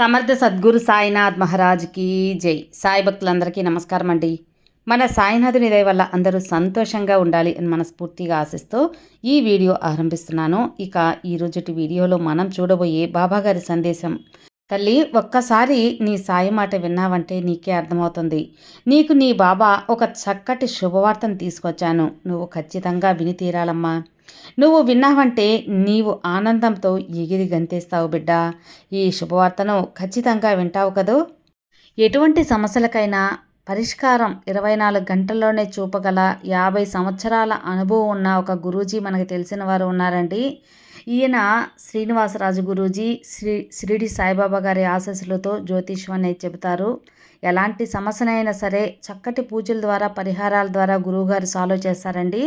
సమర్థ సద్గురు సాయినాథ్ మహారాజ్కి జై. సాయి భక్తులందరికీ నమస్కారం అండి. మన సాయినాథుని దయ వల్ల అందరూ సంతోషంగా ఉండాలి అని మనస్ఫూర్తిగా ఆశిస్తూ ఈ వీడియో ఆరంభిస్తున్నాను. ఇక ఈ రోజుటి వీడియోలో మనం చూడబోయే బాబాగారి సందేశం. తల్లి ఒక్కసారి నీ సాయి మాట విన్నావంటే నీకే అర్థమవుతుంది. నీకు నీ బాబా ఒక చక్కటి శుభవార్తను తీసుకొచ్చాను. నువ్వు ఖచ్చితంగా విని తీరాలమ్మా. నువ్వు విన్నావంటే నీవు ఆనందంతో ఎగిరి గంతేస్తావు బిడ్డ. ఈ శుభవార్తను ఖచ్చితంగా వింటావు కదూ? ఎటువంటి సమస్యలకైనా పరిష్కారం ఇరవై నాలుగు గంటల్లోనే చూపగల యాభై సంవత్సరాల అనుభవం ఉన్న ఒక గురూజీ మనకు తెలిసిన వారు ఉన్నారండి. ఈయన శ్రీనివాసరాజు గురూజీ శ్రీ షిరిడి సాయిబాబా గారి ఆశస్సులతో జ్యోతిష్యం అనేది చెబుతారు. ఎలాంటి సమస్యనైనా సరే చక్కటి పూజల ద్వారా పరిహారాల ద్వారా గురువుగారు సాల్వ్ చేస్తారండి.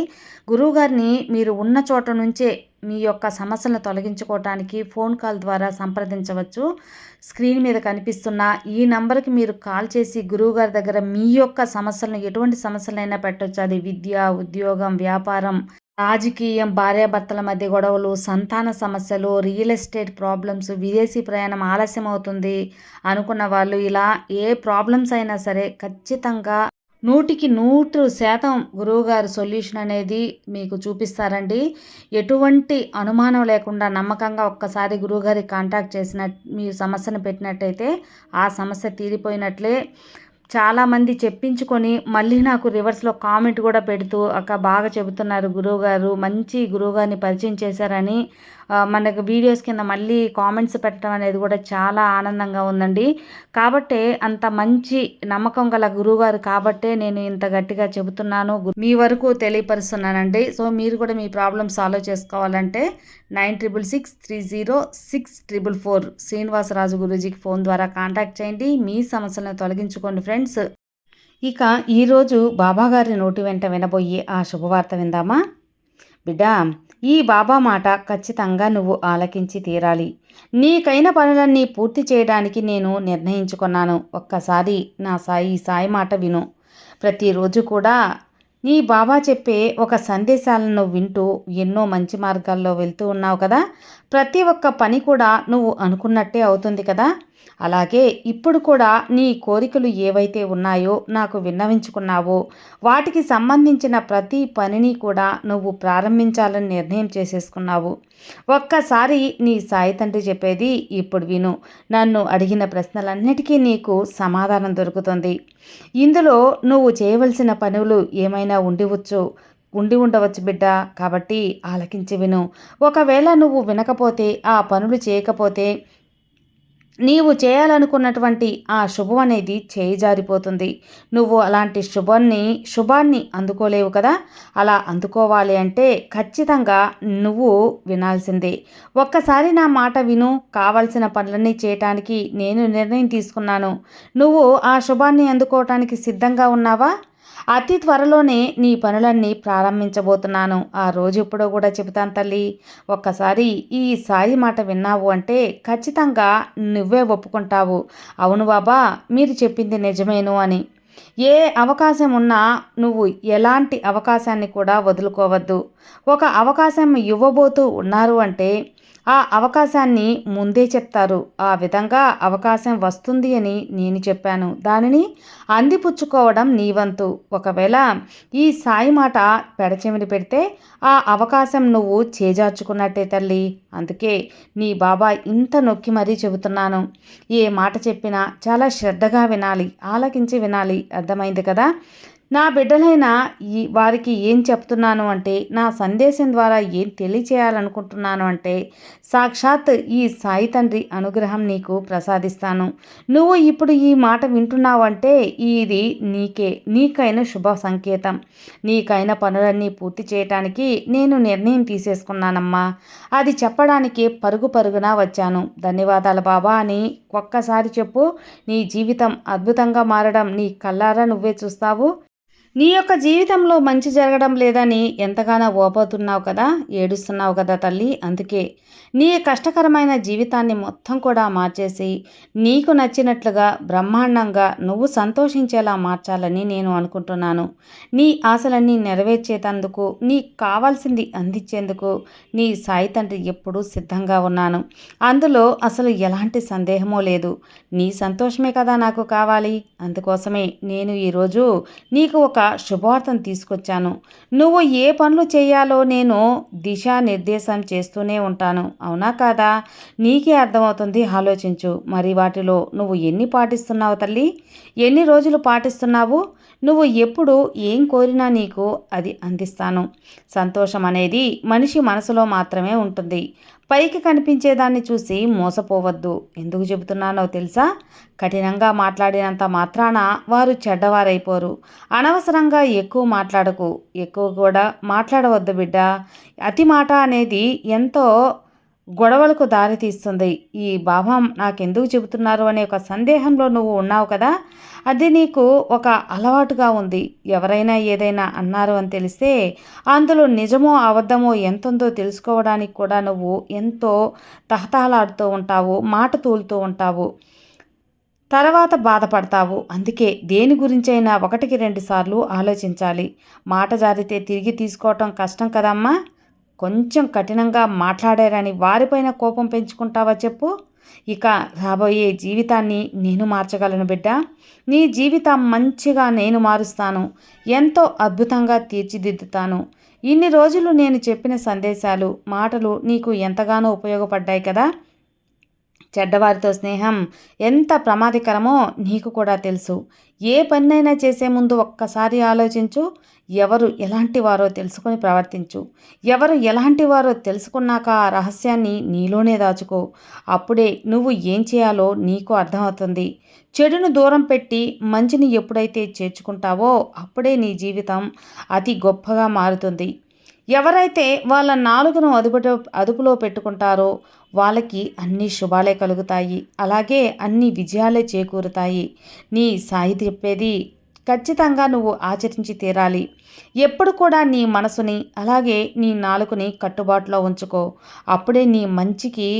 గురువుగారిని మీరు ఉన్న చోట నుంచే మీ యొక్క సమస్యలను తొలగించుకోవటానికి ఫోన్ కాల్ ద్వారా సంప్రదించవచ్చు. స్క్రీన్ మీద కనిపిస్తున్న ఈ నంబర్కి మీరు కాల్ చేసి గురువుగారి దగ్గర మీ యొక్క సమస్యలను ఎటువంటి సమస్యలైనా పెట్టవచ్చు అది విద్య ఉద్యోగం వ్యాపారం రాజకీయం భార్యాభర్తల మధ్య గొడవలు సంతాన సమస్యలు రియల్ ఎస్టేట్ ప్రాబ్లమ్స్ విదేశీ ప్రయాణం ఆలస్యం అవుతుంది అనుకున్న వాళ్ళు ఇలా ఏ ప్రాబ్లమ్స్ అయినా సరే ఖచ్చితంగా నూటికి నూరు శాతం గురువుగారు సొల్యూషన్ అనేది మీకు చూపిస్తారండి. ఎటువంటి అనుమానం లేకుండా నమ్మకంగా ఒక్కసారి గురువుగారి కాంటాక్ట్ చేసిన మీ సమస్యను పెట్టినట్టయితే ఆ సమస్య తీరిపోయినట్లే. చాలామంది చెప్పించుకొని మళ్ళీ నాకు రివర్స్లో కామెంట్ కూడా పెడుతూ అక్క బాగా చెబుతున్నారు గురువుగారు మంచి గురువుగారిని పరిచయం చేశారని మనకు వీడియోస్ కింద మళ్ళీ కామెంట్స్ పెట్టడం అనేది కూడా చాలా ఆనందంగా ఉందండి. కాబట్టే అంత మంచి నమ్మకం గల గురువుగారు కాబట్టే నేను ఇంత గట్టిగా చెబుతున్నాను. మీ వరకు తెలియపరుస్తున్నానండి. సో మీరు కూడా మీ ప్రాబ్లమ్ సాల్వ్ చేసుకోవాలంటే nine triple six three zero six triple four Srinivasaraju గురూజీకి phone ద్వారా కాంటాక్ట్ చేయండి. మీ సమస్యలను తొలగించుకోండి ఫ్రెండ్స్ ఇక ఈరోజు బాబాగారి నోటి వెంట వినబోయే ఆ శుభవార్త విందామా? బిడ్డా ఈ బాబా మాట ఖచ్చితంగా నువ్వు ఆలకించి తీరాలి. నీకైన పనులన్నీ పూర్తి చేయడానికి నేను నిర్ణయించుకున్నాను. ఒక్కసారి నా సాయి సాయి మాట విను. ప్రతిరోజు కూడా నీ బాబా చెప్పే ఒక సందేశాలను వింటూ ఎన్నో మంచి మార్గాల్లో వెళ్తూ ఉన్నావు కదా? ప్రతి ఒక్క పని కూడా నువ్వు అనుకున్నట్టే అవుతుంది కదా? అలాగే ఇప్పుడు కూడా నీ కోరికలు ఏవైతే ఉన్నాయో నాకు విన్నవించుకున్నావో వాటికి సంబంధించిన ప్రతి పనిని కూడా నువ్వు ప్రారంభించాలని నిర్ణయం చేసేసుకున్నావు. ఒక్కసారి నీ సాయి తండ్రి చెప్పేది ఇప్పుడు విను. నన్ను అడిగిన ప్రశ్నలన్నిటికీ నీకు సమాధానం దొరుకుతుంది. ఇందులో నువ్వు చేయవలసిన పనులు ఏమైనా ఉండివచ్చు ఉండి ఉండవచ్చు బిడ్డ. కాబట్టి ఆలకించి విను. ఒకవేళ నువ్వు వినకపోతే ఆ పనులు చేయకపోతే నీవు చేయాలనుకున్నటువంటి ఆ శుభం అనేది చేయి జారిపోతుంది. నువ్వు అలాంటి శుభాన్ని శుభాన్ని అందుకోలేవు కదా? అలా అందుకోవాలి అంటే ఖచ్చితంగా నువ్వు వినాల్సిందే. ఒక్కసారి నా మాట విను. కావలసిన పనులన్నీ చేయటానికి నేను నిర్ణయం తీసుకున్నాను. నువ్వు ఆ శుభాన్ని అందుకోవటానికి సిద్ధంగా ఉన్నావా? అతి త్వరలోనే నీ పనులన్నీ ప్రారంభించబోతున్నాను. ఆ రోజు ఎప్పుడో కూడా చెబుతాను తల్లి. ఒక్కసారి ఈ సాయి మాట విన్నావు అంటే ఖచ్చితంగా నువ్వే ఒప్పుకుంటావు. అవును బాబా మీరు చెప్పింది నిజమేను అని. ఏ అవకాశం ఉన్నా నువ్వు ఎలాంటి అవకాశాన్ని కూడా వదులుకోవద్దు. ఒక అవకాశం ఇవ్వబోతూ ఉన్నారు అంటే ఆ అవకాశాన్ని ముందే చెప్తారు. ఆ విధంగా అవకాశం వస్తుంది అని నేను చెప్పాను. దానిని అందిపుచ్చుకోవడం నీ వంతు. ఒకవేళ ఈ సాయి మాట పెడచెమిని పెడితే ఆ అవకాశం నువ్వు చేజార్చుకున్నట్టే తల్లి. అందుకే నీ బాబా ఇంత నొక్కి మరీ చెబుతున్నాను. ఏ మాట చెప్పినా చాలా శ్రద్ధగా వినాలి. ఆలకించి వినాలి. అర్థమైంది కదా? నా బిడ్డలైన ఈ వారికి ఏం చెప్తున్నాను అంటే నా సందేశం ద్వారా ఏం తెలియచేయాలనుకుంటున్నాను అంటే సాక్షాత్ ఈ సాయి తండ్రి అనుగ్రహం నీకు ప్రసాదిస్తాను. నువ్వు ఇప్పుడు ఈ మాట వింటున్నావంటే ఇది నీకే నీకైన శుభ సంకేతం. నీకైన పనులన్నీ పూర్తి చేయటానికి నేను నిర్ణయం తీసేసుకున్నానమ్మా. అది చెప్పడానికి పరుగు పరుగున వచ్చాను. ధన్యవాదాలు బాబా అని ఒక్కసారి చెప్పు నీ జీవితం అద్భుతంగా మారడం నీ కళ్ళారా నువ్వే చూస్తావు. నీ యొక్క జీవితంలో మంచి జరగడం లేదని ఎంతగానో ఓపోతున్నావు కదా ఏడుస్తున్నావు కదా తల్లి. అందుకే నీ కష్టకరమైన జీవితాన్ని మొత్తం కూడా మార్చేసి నీకు నచ్చినట్లుగా బ్రహ్మాండంగా నువ్వు సంతోషించేలా మార్చాలని నేను అనుకుంటున్నాను. నీ ఆశలన్నీ నెరవేర్చేటందుకు నీకు కావాల్సింది అందించేందుకు నీ సాయి తండ్రి ఎప్పుడూ సిద్ధంగా ఉన్నాను. అందులో అసలు ఎలాంటి సందేహమో లేదు. నీ సంతోషమే కదా నాకు కావాలి. అందుకోసమే నేను ఈరోజు నీకు ఒక శుభవార్తను తీసుకొచ్చాను. నువ్వు ఏ పనులు చేయాలో నేను దిశానిర్దేశం చేస్తూనే ఉంటాను. అవునా కాదా? నీకే అర్థమవుతుంది. ఆలోచించు. మరి వాటిలో నువ్వు ఎన్ని పాటిస్తున్నావు తల్లి? ఎన్ని రోజులు పాటిస్తున్నావు? నువ్వు ఎప్పుడు ఏం కోరినా నీకు అది అందిస్తాను. సంతోషం అనేది మనిషి మనసులో మాత్రమే ఉంటుంది. పైకి కనిపించేదాన్ని చూసి మోసపోవద్దు. ఎందుకు చెబుతున్నానో తెలుసా? కఠినంగా మాట్లాడినంత మాత్రాన వారు చెడ్డవారైపోరు. అనవసరంగా ఎక్కువ మాట్లాడకు. ఎక్కువ కూడా మాట్లాడవద్దు బిడ్డ. అతి మాట అనేది ఎంతో గొడవలకు దారితీస్తుంది ఈ భావం నాకెందుకు చెబుతున్నారు అనే ఒక సందేహంలో నువ్వు ఉన్నావు కదా? అది నీకు ఒక అలవాటుగా ఉంది. ఎవరైనా ఏదైనా అన్నారు అని తెలిస్తే అందులో నిజమో అబద్ధమో ఎంతుందో తెలుసుకోవడానికి కూడా నువ్వు ఎంతో తహతహలాడుతూ ఉంటావు మాట తూలుతూ ఉంటావు. తర్వాత బాధపడతావు. అందుకే దేని గురించైనా ఒకటికి రెండు సార్లు ఆలోచించాలి. మాట జారితే తిరిగి తీసుకోవటం కష్టం కదమ్మా? కొంచెం కఠినంగా మాట్లాడారని వారిపైన కోపం పెంచుకుంటావా చెప్పు. ఇక రాబోయే జీవితాన్ని నేను మార్చగలను బిడ్డ. నీ జీవితం మంచిగా నేను మారుస్తాను. ఎంతో అద్భుతంగా తీర్చిదిద్దుతాను. ఇన్ని రోజులు నేను చెప్పిన సందేశాలు మాటలు నీకు ఎంతగానో ఉపయోగపడ్డాయి కదా. చెడ్డవారితో స్నేహం ఎంత ప్రమాదకరమో నీకు కూడా తెలుసు. ఏ పన్నైనా చేసే ముందు ఒక్కసారి ఆలోచించు ఎవరు ఎలాంటి వారో తెలుసుకొని ప్రవర్తించు. ఎవరు ఎలాంటి వారో తెలుసుకున్నాక ఆ రహస్యాన్ని నీలోనే దాచుకో. అప్పుడే నువ్వు ఏం చేయాలో నీకు అర్థమవుతుంది. చెడును దూరం పెట్టి మంచిని ఎప్పుడైతే చేర్చుకుంటావో అప్పుడే నీ జీవితం అతి గొప్పగా మారుతుంది. ఎవరైతే వాళ్ళ నాలుగును అదుపులో అదుపులో పెట్టుకుంటారో వాళ్ళకి అన్ని శుభాలే కలుగుతాయి. అలాగే అన్ని విజయాలే చేకూరుతాయి. నీ సాయి చెప్పేది ఖచ్చితంగా నువ్వు ఆచరించి తీరాలి. ఎప్పుడు కూడా నీ మనసుని అలాగే నీ నాలుకని కట్టుబాటులో ఉంచుకో. అప్పుడే నీ మంచికి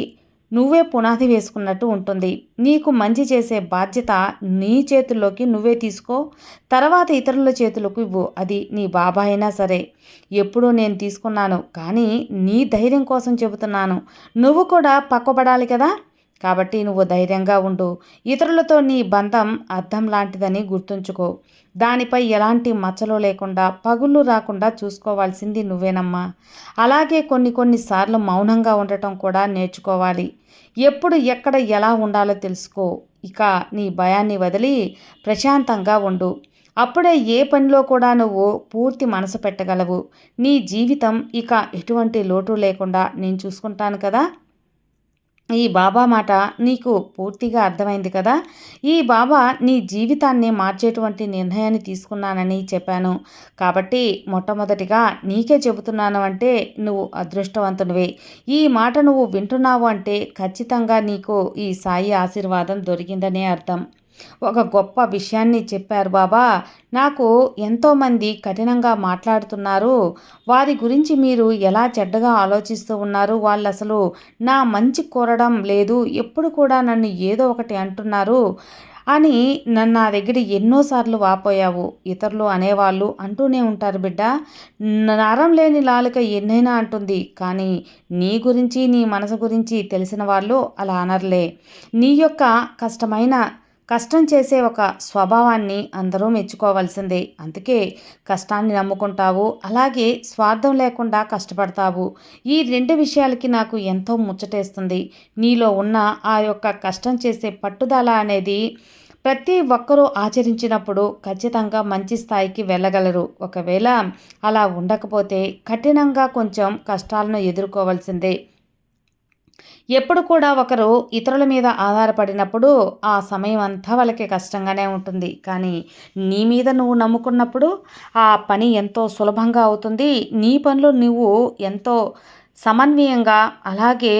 నువ్వే పునాది వేసుకున్నట్టు ఉంటుంది. నీకు మంచి చేసే బాధ్యత నీ చేతుల్లోకి నువ్వే తీసుకో. తర్వాత ఇతరుల చేతులకు ఇవ్వు. అది నీ బాబా అయినా సరే. ఎప్పుడూ నేను తీసుకున్నాను. కానీ నీ ధైర్యం కోసం చెబుతున్నాను. నువ్వు కూడా పక్కబడాలి కదా? కాబట్టి నువ్వు ధైర్యంగా ఉండు. ఇతరులతో నీ బంధం అర్థం లాంటిదని గుర్తుంచుకో. దానిపై ఎలాంటి మచ్చలు లేకుండా పగుళ్ళు రాకుండా చూసుకోవాల్సింది నువ్వేనమ్మా. అలాగే కొన్ని కొన్నిసార్లు మౌనంగా ఉండటం కూడా నేర్చుకోవాలి. ఎప్పుడు ఎక్కడ ఎలా ఉండాలో తెలుసుకో. ఇక నీ భయాన్ని వదిలి ప్రశాంతంగా ఉండు. అప్పుడే ఏ పనిలో కూడా నువ్వు పూర్తి మనసు పెట్టగలవు. నీ జీవితం ఇక ఎటువంటి లోటు లేకుండా నేను చూసుకుంటాను కదా. ఈ బాబా మాట నీకు పూర్తిగా అర్థమైంది కదా? ఈ బాబా నీ జీవితాన్ని మార్చేటువంటి నిర్ణయాన్ని తీసుకున్నానని చెప్పాను. కాబట్టి మొట్టమొదటిగా నీకే చెబుతున్నాను అంటే నువ్వు అదృష్టవంతునివే. ఈ మాట నువ్వు వింటున్నావు అంటే ఖచ్చితంగా నీకు ఈ సాయి ఆశీర్వాదం దొరికిందనే అర్థం. ఒక గొప్ప విషయాన్ని చెప్పారు బాబా. నాకు ఎంతోమంది కఠినంగా మాట్లాడుతున్నారు. వారి గురించి మీరు ఎలా చెడ్డగా ఆలోచిస్తూ ఉన్నారు? వాళ్ళు అసలు నా మంచి కోరడం లేదు. ఎప్పుడు కూడా నన్ను ఏదో ఒకటి అంటున్నారు అని నన్ను నా దగ్గర ఎన్నోసార్లు వాపోయావు ఇతరులు అనేవాళ్ళు అంటూనే ఉంటారు బిడ్డ. నరం లేని లాలిక ఎన్నైనా అంటుంది కానీ నీ గురించి నీ మనసు గురించి తెలిసిన వాళ్ళు అలా అనర్లే. నీ యొక్క కష్టమైన కష్టం చేసే ఒక స్వభావాన్ని అందరూ మెచ్చుకోవాల్సిందే. అందుకే కష్టాన్ని నమ్ముకుంటావు అలాగే స్వార్థం లేకుండా కష్టపడతావు. ఈ రెండు విషయాలకి నాకు ఎంతో ముచ్చటేస్తుంది. నీలో ఉన్న ఆ యొక్క కష్టం చేసే పట్టుదల అనేది ప్రతి ఒక్కరూ ఆచరించినప్పుడు ఖచ్చితంగా మంచి స్థాయికి వెళ్ళగలరు. ఒకవేళ అలా ఉండకపోతే కఠినంగా కొంచెం కష్టాలను ఎదుర్కోవాల్సిందే. ఎప్పుడు కూడా ఒకరు ఇతరుల మీద ఆధారపడినప్పుడు ఆ సమయం అంతా వాళ్ళకి కష్టంగానే ఉంటుంది. కానీ నీ మీద నువ్వు నమ్ముకున్నప్పుడు ఆ పని ఎంతో సులభంగా అవుతుంది. నీ పనులు నువ్వు ఎంతో సమన్వయంగా అలాగే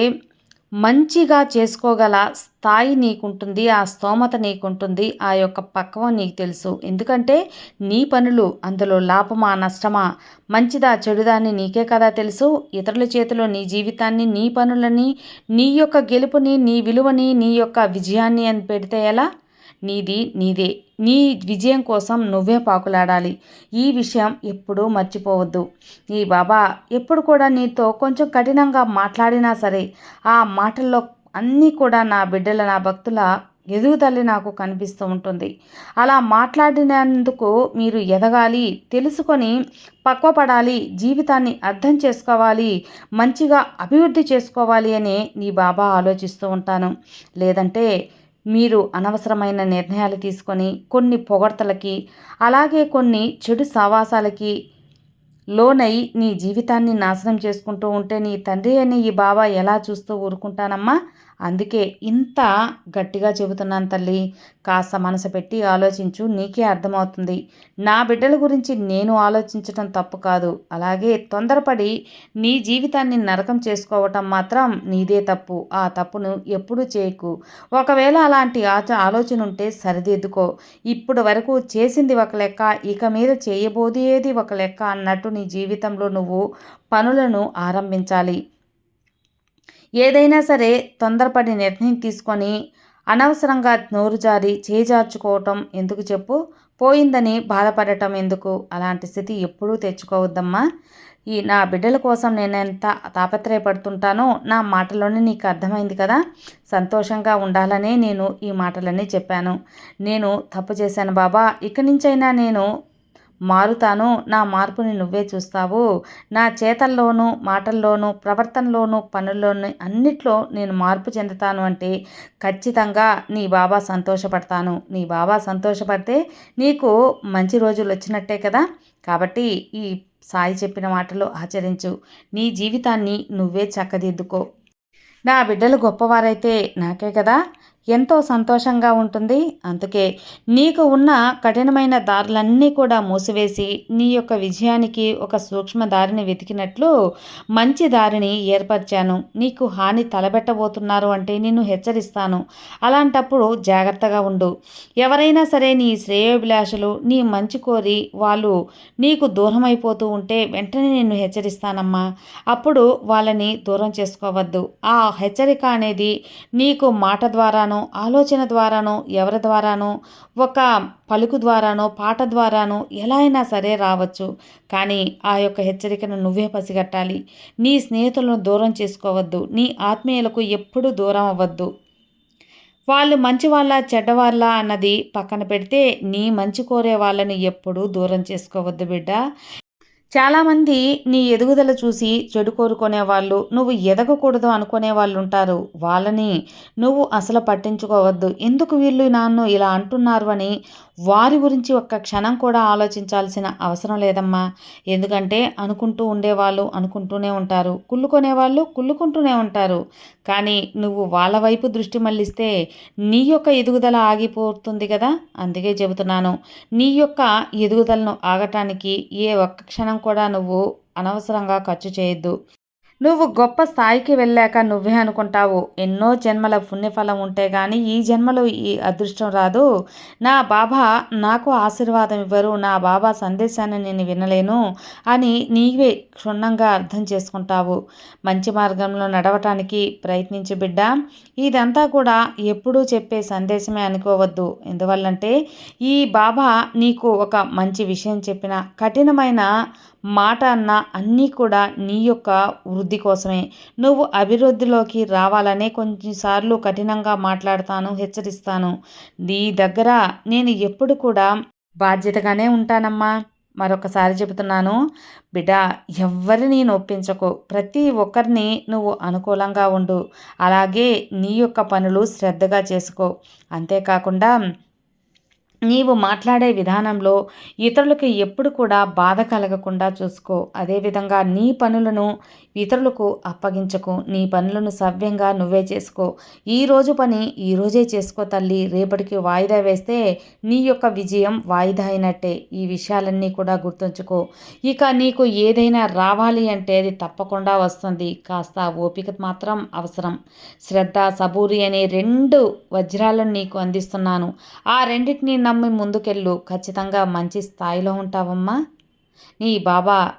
మంచిగా చేసుకోగల స్థాయి నీకుంటుంది ఆ స్తోమత నీకుంటుంది ఆ యొక్క పక్వం నీకు తెలుసు. ఎందుకంటే నీ పనులు అందులో లాభమా నష్టమా? మంచిదా చెడుదా అని నీకే కదా తెలుసు. ఇతరుల చేతిలో నీ జీవితాన్ని నీ పనులని నీ యొక్క గెలుపుని నీ విలువని నీ యొక్క విజయాన్ని అని పెడితే ఎలా? నీది నీదే. నీ విజయం కోసం నువ్వే పాకులాడాలి. ఈ విషయం ఎప్పుడూ మర్చిపోవద్దు. ఈ బాబా ఎప్పుడు కూడా నీతో కొంచెం కఠినంగా మాట్లాడినా సరే ఆ మాటల్లో అన్నీ కూడా నా బిడ్డల నా భక్తుల ఎదుగుదల నాకు కనిపిస్తూ ఉంటుంది. అలా మాట్లాడినందుకు మీరు ఎదగాలి తెలుసుకొని పక్వపడాలి జీవితాన్ని అర్థం చేసుకోవాలి మంచిగా అభివృద్ధి చేసుకోవాలి అని నీ బాబా ఆలోచిస్తూ ఉంటాను. లేదంటే మీరు అనవసరమైన నిర్ణయాలు తీసుకొని కొన్ని పొగడ్తలకి అలాగే కొన్ని చెడు సావాసాలకి లోనై నీ జీవితాన్ని నాశనం చేసుకుంటూ ఉంటే నీ తండ్రి అని ఈ బాబా ఎలా చూస్తూ ఊరుకుంటానమ్మా? అందుకే ఇంత గట్టిగా చెబుతున్నాను తల్లి. కాస్త మనసు పెట్టి ఆలోచించు నీకే అర్థమవుతుంది. నా బిడ్డల గురించి నేను ఆలోచించటం తప్పు కాదు. అలాగే తొందరపడి నీ జీవితాన్ని నరకం చేసుకోవటం మాత్రం నీదే తప్పు. ఆ తప్పును ఎప్పుడూ చేయకు. ఒకవేళ అలాంటి ఆచ ఆలోచన ఉంటే సరిదిద్దుకో. ఇప్పుడు వరకు చేసింది ఒక లెక్క ఇక మీద చేయబోదేది ఒక లెక్క అన్నట్టు నీ జీవితంలో నువ్వు పనులను ఆరంభించాలి. ఏదైనా సరే తొందరపడి నిర్ణయం తీసుకొని అనవసరంగా నోరు జారి చేజార్చుకోవటం ఎందుకు చెప్పు? పోయిందని బాధపడటం ఎందుకు? అలాంటి స్థితి ఎప్పుడూ తెచ్చుకోవద్దమ్మా. ఈ నా బిడ్డల కోసం నేను ఎంత తాపత్రయపడుతుంటానో నా మాటలోనే నీకు అర్థమైంది కదా. సంతోషంగా ఉండాలనే నేను ఈ మాటలన్నీ చెప్పాను. నేను తప్పు చేశాను బాబా. ఇక్కడి నుంచైనా నేను మారుతాను నా మార్పుని నువ్వే చూస్తావు. నా చేతల్లోనూ మాటల్లోనూ ప్రవర్తనలోనూ పనుల్లోనూ అన్నిట్లో నేను మార్పు చెందుతాను అంటే ఖచ్చితంగా నీ బాబా సంతోషపడతాను. నీ బాబా సంతోషపడితే నీకు మంచి రోజులు వచ్చినట్టే కదా. కాబట్టి ఈ సాయి చెప్పిన మాటలు ఆచరించు. నీ జీవితాన్ని నువ్వే చక్కదిద్దుకో. నా బిడ్డలు గొప్పవారైతే నాకే కదా. ఎంతో సంతోషంగా ఉంటుంది. అందుకే నీకు ఉన్న కఠినమైన దారులన్నీ కూడా మూసివేసి నీ యొక్క విజయానికి ఒక సూక్ష్మ దారిని వెతికినట్లు మంచి దారిని ఏర్పరిచాను. నీకు హాని తలబెట్టబోతున్నారు అంటే నిన్ను హెచ్చరిస్తాను. అలాంటప్పుడు జాగ్రత్తగా ఉండు. ఎవరైనా సరే నీ శ్రేయోభిలాషలు నీ మంచి కోరి వాళ్ళు నీకు దూరమైపోతూ ఉంటే వెంటనే నిన్ను హెచ్చరిస్తానమ్మా. అప్పుడు వాళ్ళని దూరం చేసుకోవద్దు. ఆ హెచ్చరిక అనేది నీకు మాట ద్వారాను ద్వారానో ఆలోచన ద్వారానో ఎవరి ద్వారానో ఒక పలుకు ద్వారానో పాట ద్వారానో ఎలా అయినా సరే రావచ్చు. కానీ ఆ యొక్క హెచ్చరికను నువ్వే పసిగట్టాలి. నీ స్నేహితులను దూరం చేసుకోవద్దు. నీ ఆత్మీయులకు ఎప్పుడూ దూరం అవ్వద్దు. వాళ్ళు మంచి వాళ్ళ చెడ్డవాళ్ళ అన్నది పక్కన పెడితే నీ మంచి కోరే వాళ్ళని ఎప్పుడూ దూరం చేసుకోవద్దు బిడ్డ. చాలామంది నీ ఎదుగుదల చూసి చెడు కోరుకునే వాళ్ళు నువ్వు ఎదగకూడదు అనుకునే వాళ్ళు ఉంటారు వాళ్ళని నువ్వు అసలు పట్టించుకోవద్దు. ఎందుకు వీళ్ళు నన్ను ఇలా అంటున్నారు అని వారి గురించి ఒక్క క్షణం కూడా ఆలోచించాల్సిన అవసరం లేదమ్మా. ఎందుకంటే అనుకుంటూ ఉండేవాళ్ళు అనుకుంటూనే ఉంటారు. కుళ్ళుకునే వాళ్ళు కుళ్ళుకుంటూనే ఉంటారు. కానీ నువ్వు వాళ్ళ వైపు దృష్టి మళ్ళిస్తే నీ యొక్క ఎదుగుదల ఆగిపోతుంది కదా? అందుకే చెబుతున్నాను. నీ యొక్క ఎదుగుదలను ఆగటానికి ఏ ఒక్క క్షణం కూడా నువ్వు అనవసరంగా ఖర్చు చేయొద్దు. నువ్వు గొప్ప స్థాయికి వెళ్ళాక నువ్వే అనుకుంటావు. ఎన్నో జన్మల పుణ్యఫలం ఉంటే కానీ ఈ జన్మలో ఈ అదృష్టం రాదు. నా బాబా నాకు ఆశీర్వాదం ఇవ్వరు. నా బాబా సందేశాన్ని నేను వినలేను అని నీవే క్షుణ్ణంగా అర్థం చేసుకుంటావు. మంచి మార్గంలో నడవటానికి ప్రయత్నించు బిడ్డ. ఇదంతా కూడా ఎప్పుడూ చెప్పే సందేశమే అనుకోవద్దు. ఎందువల్లంటే ఈ బాబా నీకు ఒక మంచి విషయం చెప్పిన కఠినమైన మాట అన్న అన్నీ కూడా నీ యొక్క వృద్ధి కోసమే. నువ్వు అభివృద్ధిలోకి రావాలనే కొన్నిసార్లు కఠినంగా మాట్లాడతాను హెచ్చరిస్తాను. నీ దగ్గర నేను ఎప్పుడు కూడా బాధ్యతగానే ఉంటానమ్మా. మరొకసారి చెబుతున్నాను. బిడ్డ ఎవ్వరిని నొప్పించకు. ప్రతి ఒక్కరిని నువ్వు అనుకూలంగా ఉండు. అలాగే నీ యొక్క పనులు శ్రద్ధగా చేసుకో. అంతేకాకుండా నీవు మాట్లాడే విధానంలో ఇతరులకు ఎప్పుడు కూడా బాధ కలగకుండా చూసుకో. అదేవిధంగా నీ పనులను ఇతరులకు అప్పగించకు. నీ పనులను సవ్యంగా నువ్వే చేసుకో. ఈరోజు పని ఈరోజే చేసుకో తల్లి. రేపటికి వాయిదా వేస్తే నీ యొక్క విజయం వాయిదా అయినట్టే. ఈ విషయాలన్నీ కూడా గుర్తుంచుకో. ఇక నీకు ఏదైనా రావాలి అంటే అది తప్పకుండా వస్తుంది. కాస్త ఓపిక మాత్రం అవసరం. శ్రద్ధ సబూరి అనే రెండు వజ్రాలను నీకు అందిస్తున్నాను. ఆ రెండింటిని నమ్మి ముందుకెళ్ళు. ఖచ్చితంగా మంచి స్థాయిలో ఉంటావమ్మా. నీ బాబా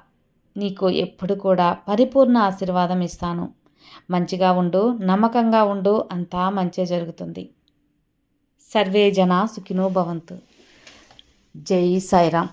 నీకు ఎప్పుడు కూడా పరిపూర్ణ ఆశీర్వాదం ఇస్తాను. మంచిగా ఉండు నమ్మకంగా ఉండు అంతా మంచి జరుగుతుంది. సర్వే జన సుఖినో భవంతు. జై సాయిరామ్.